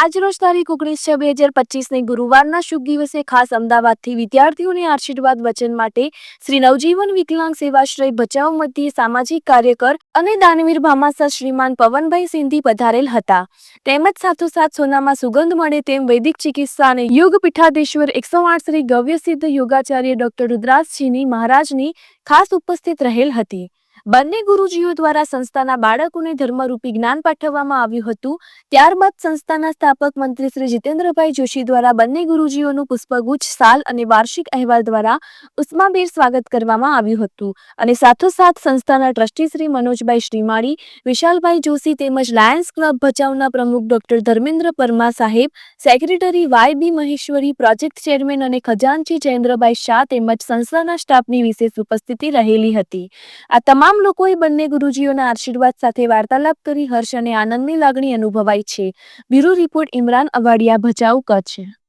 આજ રોજ તારીખ ઓગણીસ છ બે હજાર પચીસને ગુરુવારના શુભ દિવસે ખાસ અમદાવાદથી વિદ્યાર્થીઓને આશીર્વાદ વચન માટે શ્રી નવજીવન વિકલાંગ સેવાશ્રય ભચાઉ મધ્યે સામાજિક કાર્યકર અને દાનવીર ભામાસા શ્રીમાન પવનભાઈ સિંધી પધારેલ હતા. તેમજ સાથોસાથ સોનામાં સુગંધ મળે તેમ વૈદિક ચિકિત્સા અને યોગ પીઠાધીશ્વર એકસો આઠ શ્રી ગવ્ય સિદ્ધ યોગાચાર્ય ડોક્ટર રુદ્રાસજીની મહારાજની ખાસ ઉપસ્થિત રહેલ હતી. બંને ગુરુજીઓ દ્વારા સંસ્થાના બાળકોને ધર્મરૂપી જ્ઞાન પાઠવવામાં આવ્યું હતું. ત્યારબાદ સંસ્થાના સ્થાપક મંત્રી શ્રી જીતેન્દ્રભાઈ જોશી દ્વારા બંને ગુરુજીઓનું પુષ્પગુચ્છ, સાલ અને વાર્ષિક અહેવાલ દ્વારા ઉષ્માભેર સ્વાગત કરવામાં આવ્યું હતું. અને સાથોસાથ સંસ્થાના ટ્રસ્ટી શ્રી મનોજભાઈ શ્રીમાળી, વિશાલભાઈ જોશી તેમજ લાયન્સ ક્લબ ભચાઉના પ્રમુખ ડોક્ટર ધર્મેન્દ્ર પરમા સાહેબ, secretary Y B Maheshwari, project chairman અને ખજાનચી જયેન્દ્રભાઈ શાહ તેમજ સંસ્થાના સ્ટાફની વિશેષ ઉપસ્થિતિ રહેલી હતી. આ તમામ લોકોએ બંને ગુરુજીઓના આશીર્વાદ સાથે વાર્તાલાપ કરી હર્ષ અને આનંદની લાગણી અનુભવાઈ છે. Bureau report Imran Awadiya, Bhachau, Kutch.